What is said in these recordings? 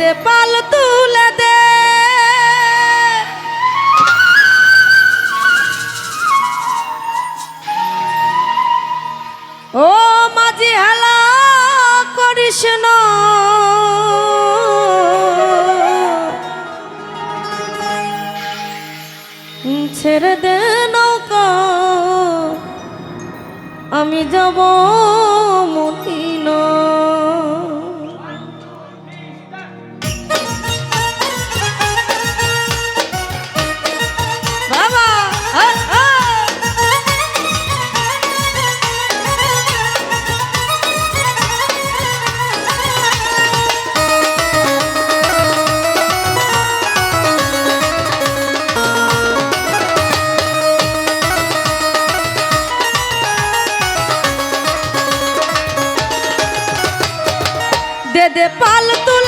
দে পাল তুলে দে। ও মাঝি হেলা করিস ছেড়ে দে নৌকা আমি যাব মতিনা দে পাল তুলে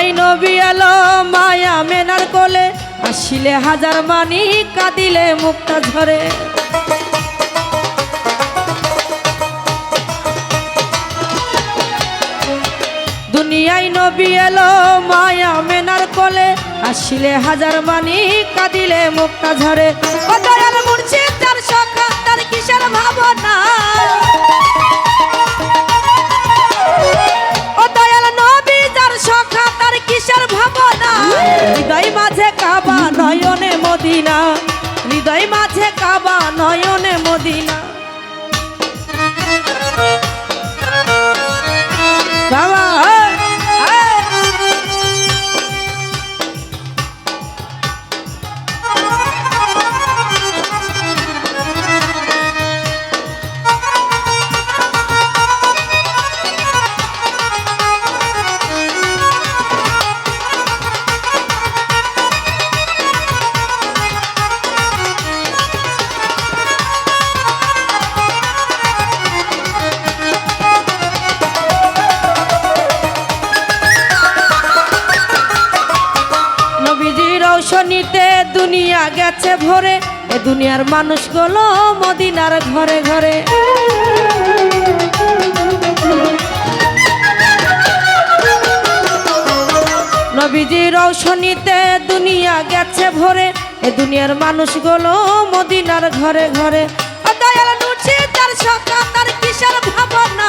দুনিয়ায় নবী এলো, মায়া মেনার কোলে। আসিলে হাজার মানি, কাঁদিলে মুক্তা ঝরে। দুনিয়ায় নবী এলো, মায়া মেনার কোলে। আসিলে হাজার মানি, কাঁদিলে মুক্তা ঝরে। ও দয়াল তার সখা তার কিসের ভাবনা? কাবা দুনিয়া গেছে ভরে, এ দুনিয়ার মানুষগুলো মদিনার ঘরে ঘরে। নবীজির রৌশনীতে দুনিয়া গেছে ভরে, এ দুনিয়ার মানুষগুলো মদিনার ঘরে ঘরে। তার তার কিসের ভাবনা।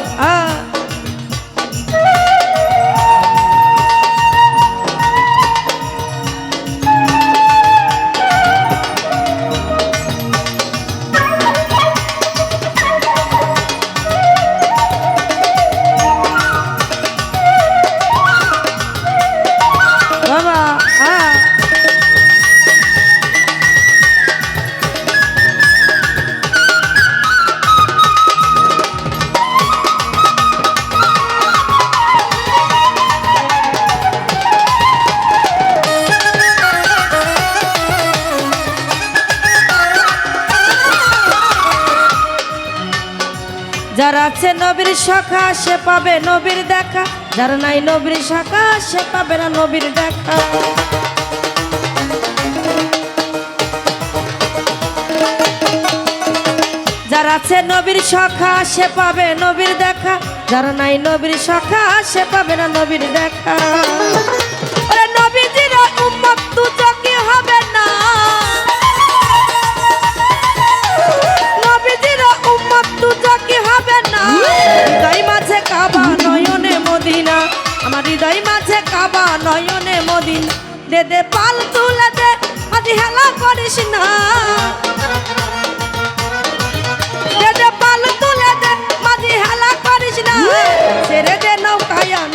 যার আছে নবীর শাখা, সে পাবে নবীর দেখা। যার নাই নবীর শাখা, সে পাবে না নবীর দেখা। যার আছে নবীর শাখা, সে পাবে নবীর দেখা। যার নাই নবীর শাখা, সে পাবে না নবীর দেখা। বাবা নয়নে মদিন। দে দে, পাল তুলে দে, আজি হেলা করিস না। দে দে, পাল তুলে দে মাঝি হেলা করিস না। ছেড়ে দে নৌকায়ান